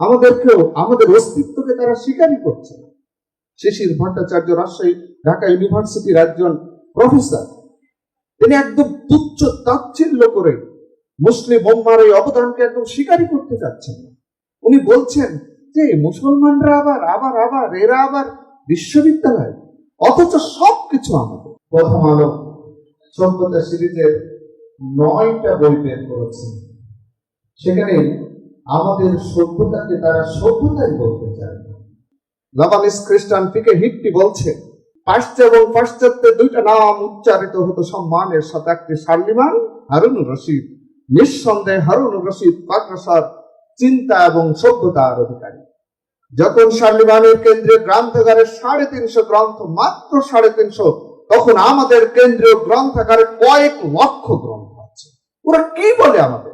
আমাদেরকেও, আমাদের অস্তিত্বকে তারা স্বীকারই করছে না। শিশির ভট্টাচার্য রাজশাহী, ঢাকা ইউনিভার্সিটির একজন প্রফেসর। তিনি একদম তুচ্ছ তাচ্ছিল্য করে মুসলিম উম্মার এই অবদানকে একদম স্বীকারই করতে চাচ্ছেন না। উনি বলছেন যে মুসলমানরা আবার আবার আবার, এরা আবার বিশ্ববিদ্যালয়, অথচ সবকিছু আমাদের। প্রথম আলো সভ্যতা সিরিজের নয়টা বই বের করেছেন সেখানে আমাদের সভ্যতাকে তারা সভ্যতাই বলতে চায় না। খ্রিস্টান পিকে হিটটি বলছে, পাশ্চাত্য এবং পাশ্চাত্যের দুইটা নাম উচ্চারিত হতো সম্মানের সাথে। একটি শার্লিমান হারুন রশিদ। নিঃসন্দেহে হারুন রশিদ পাকরাসার চিন্তা এবং সভ্যতার অধিকারী। যখন শার্লিমানের কেন্দ্রীয় গ্রন্থাগারে সাড়ে তিনশো গ্রন্থ, মাত্র সাড়ে তিনশো, তখন আমাদের কেন্দ্রীয় গ্রন্থাগারে কয়েক লক্ষ গ্রন্থ আছে। ওরা কি বলে আমাদের?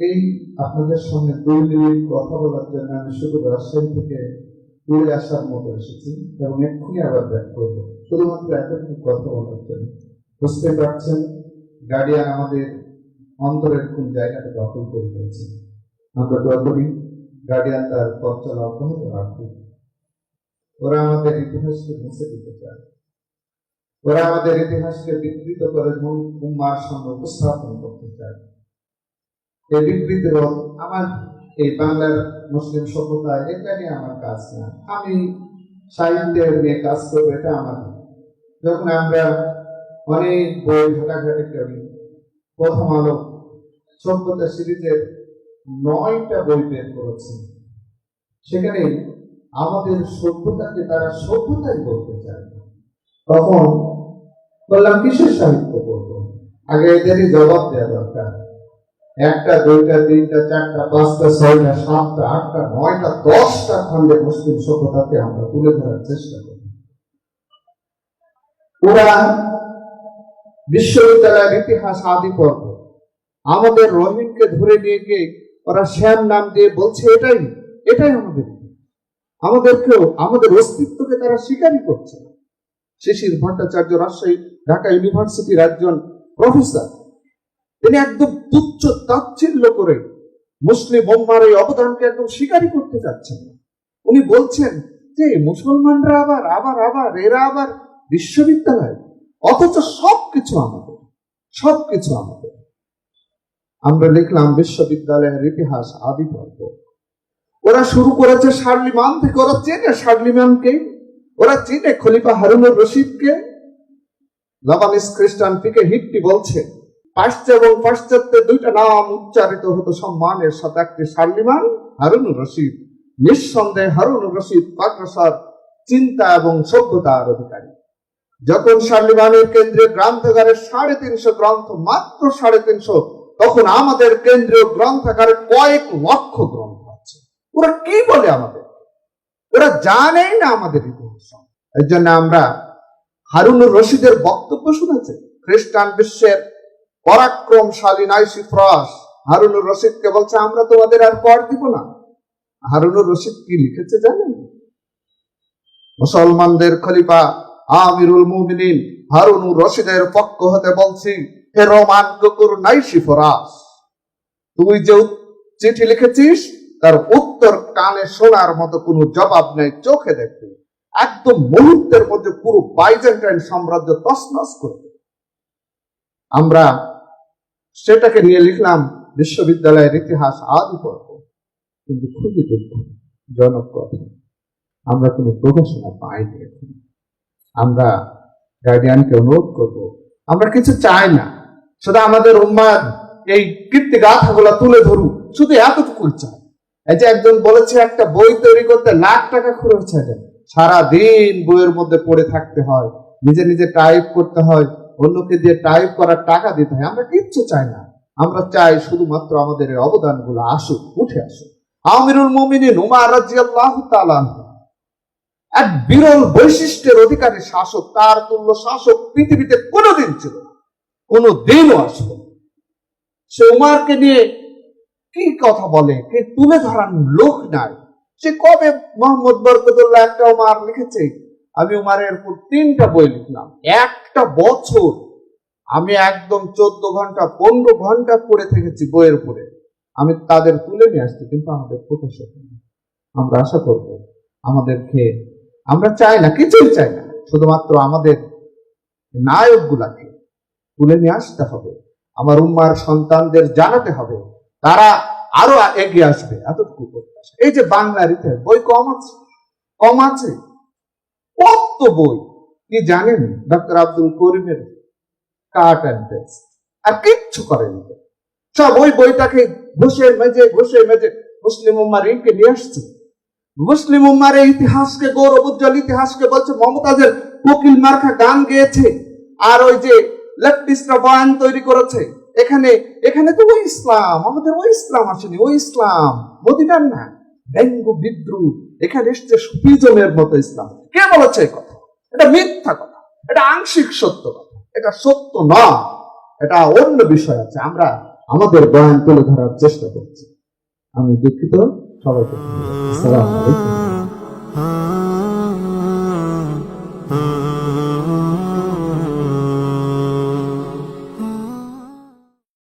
এই আপনাদের সঙ্গে মিনিট কথা বলার জন্য আমি শুধু রাজশাহী থেকে উড়ে আসার মতো এসেছি এবং এক্ষুনি আবার ব্যাক করব। শুধুমাত্র এতটুকু কথা বলার জন্য। বুঝতে পারছেন, গার্ডিয়ান আমাদের অন্তরের কোন জায়গাটা দখল করে দিয়েছে আমরা দোয়া করি গার্ডিয়ান তার পথ চলা অব্যাহত রাখুক ওরা আমাদের ইতিহাসকে মুছে দিতে চায়। ওরা আমাদের ইতিহাসকে বিকৃত করে উম্মার সামনে উপস্থাপন করতে এই বিকৃত আমার এই বাংলার মুসলিম সভ্যতা, এটা নিয়ে আমার কাজ না। আমি সাহিত্যের নিয়ে কাজ করব, এটা আমার যখন আমরা অনেক বই ঘাটাঘাটি করি, প্রথম আলো সভ্যতা সিরিজের নয়টা বই বের করেছে। সেখানে আমাদের সভ্যতাকে তারা সভ্যতাই বলতে চায় তখন বললাম, কিসের সাহিত্য করব আগে এদেরই জবাব দেওয়া দরকার। একটা, দুইটা, তিনটা, চারটা, পাঁচটা, ছয়টা, সাতটা, আটটা, নয়টা, দশটা খণ্ডে মুসলিম সভ্যতাকে আমরা তুলে ধরার চেষ্টা করি। ওরা বিশ্ববিদ্যালয়ের ইতিহাস আদি পর্ব। আমাদের রহিমকে ধরে নিয়ে গিয়ে ওরা শ্যাম নাম দিয়ে বলছে, এটাই এটাই আমাদের। আমাদেরকেও, আমাদের অস্তিত্বকে তারা স্বীকারই করছে শিশির ভট্টাচার্য রাজশাহী, ঢাকা ইউনিভার্সিটির একজন প্রফেসর, তিনি একদম তুচ্ছ তাচ্ছিল্য করে মুসলিম উম্মার এই অবদানকে একদম স্বীকারই করতে চাচ্ছেন না। উনি বলছেন যে, মুসলমানরা আবার আবার আবার, এরা আবার বিশ্ববিদ্যালয়, অথচ সবকিছু আমাদের সবকিছু আমাদের। আমরা লিখলাম বিশ্ববিদ্যালয়ের ইতিহাস আদি পর্ব। ওরা শুরু করেছে শার্লিমান থেকে, ওরা চেনে শার্লিমানকে, ওরা চেনে খলিফা হারুনুর রশিদকে। লাবানিস খ্রিস্টান পিকে হিটটি বলছে পাশ্চাত্য এবং পাশ্চাত্যের দুইটা নাম উচ্চারিত হতো সম্মানের সাথে। একটি শার্লিমান হারুন রশিদ। নিঃসন্দেহে হারুন রশিদ পাকরাসার চিন্তা এবং সভ্যতার অধিকারী। যখন শার্লিমানের কেন্দ্রীয় গ্রন্থাগারে সাড়ে তিনশো গ্রন্থ, মাত্র সাড়ে তিনশো, তখন আমাদের কেন্দ্রীয় গ্রন্থাগারে কয়েক লক্ষ গ্রন্থ আছে। ওরা কি বলে আমাদের? ওরা জানেই না আমাদের ইতিহাস। এর জন্য আমরা হারুনুর রশিদের বক্তব্য শুনেছে। খ্রিস্টান বিশ্বের পরাক্রমশালী নাইসি ফ্রাস, হারুনুর রশিদকে বলছে, আমরা তোমাদের আর পর দিব না। হারুনুর রশিদ কি লিখেছে জানেন? মুসলমানদের খলিফা আমিরুল মুমিনিন হারুনুর রশিদের পক্ষ হতে বলছি, হে রোমান কুকুর নাইসি ফরাস, তুই যে চিঠি লিখেছিস, তার উত্তর কানে শোনার মতো কোনো জবাব নেই, চোখে দেখবি। একদম মুহূর্তের মধ্যে পুরো বাইজেন্টাইন সাম্রাজ্য তছনছ করে দেবে। আমরা সেটাকে নিয়ে লিখলাম, বিশ্ববিদ্যালয়ের ইতিহাস আদি পর্ব। কিন্তু খুবই দুঃখ জনক কথা, আমরা কোনো প্রকাশনা পাইনি এখন। আমরা গার্ডিয়ানকে অনুরোধ করব, আমরা কিছু চাই না। শুধু আমাদের উম্মাদ এই কীর্তি গাথাগুলো তুলে ধরুক, শুধু এতটুকুই চাই। এই যে একজন বলেছে, একটা বই তৈরি করতে লাখ টাকা খরচ হয়ে। সারা দিন বইয়ের মধ্যে পড়ে থাকতে হয়, নিজে নিজে টাইপ করতে হয়। অন্যকে দিয়ে টাইপ করার টাকা দিতে হয়, আমরা কিচ্ছু চাই না আমরা চাই শুধুমাত্র আমাদের অবদানগুলো আসুক, উঠে আসুক আমিরুল মুমিনিন এক বিরল বৈশিষ্ট্যের অধিকারী শাসক, তার তুল্য শাসক পৃথিবীতে কোনোদিন ছিল না। কোনোদিনও আসবে। সে উমারকে নিয়ে কি কথা বলে, কে তুলে ধরার লোক নাই সে কবে মোহাম্মদ বরকতুল্লাহ একটা উমার লিখেছে আমি উমারের উপর তিনটা বই লিখলাম। একটা বছর আমি একদম চোদ্দ ঘণ্টা, পনেরো ঘণ্টা পড়ে থেকেছি বইয়ের উপরে। আমি তাদের তুলে নিয়ে আসছি, কিন্তু আমাদের প্রকাশক। আমরা আশা করব আমাদেরকে, আমরা চাই না, কিছুই চাই না। শুধুমাত্র আমাদের নায়ক গুলাকে তুলে নিয়ে আসতে হবে। আমার উম্মার সন্তানদের জানাতে হবে, তারা আরও এগিয়ে আসবে। এতটুকু এই যে বাংলার ইতিহাস, বই কম আছে? কম আছে। কত বই? কি জানেন ডক্টর আব্দুল করিমের কাট অ্যান্ড পেস্ট আর কিচ্ছু করেনি সব ওই বইটাকে ঘষে মেজে ঘষে মেজে মুসলিম উম্মার ইনকে নিয়ে আসছে। মুসলিম উম্মার এই ইতিহাসকে, গৌরব উজ্জ্বল ইতিহাসকে বলছে, মমতাজের কোকিল মার্খা গান গেয়েছে, আর ওই যে লেফটিস্টরা বয়ান তৈরি করেছে। এখানে এখানে তো ওই ইসলাম, আমাদের ওই ইসলাম আসেনি, ওই ইসলাম। মদিনার না ব্যঙ্গ বিদ্রুপ, এখানে এসছে সুফিজমের মতো ইসলাম। কে বলেছে কথা? এটা মিথ্যা কথা। এটা আংশিক সত্য কথা। এটা সত্য না। এটা অন্য বিষয় আছে। আমরা আমাদের বয়ান তুলে ধরার চেষ্টা করছি। আমি দুঃখিত। সবাইকে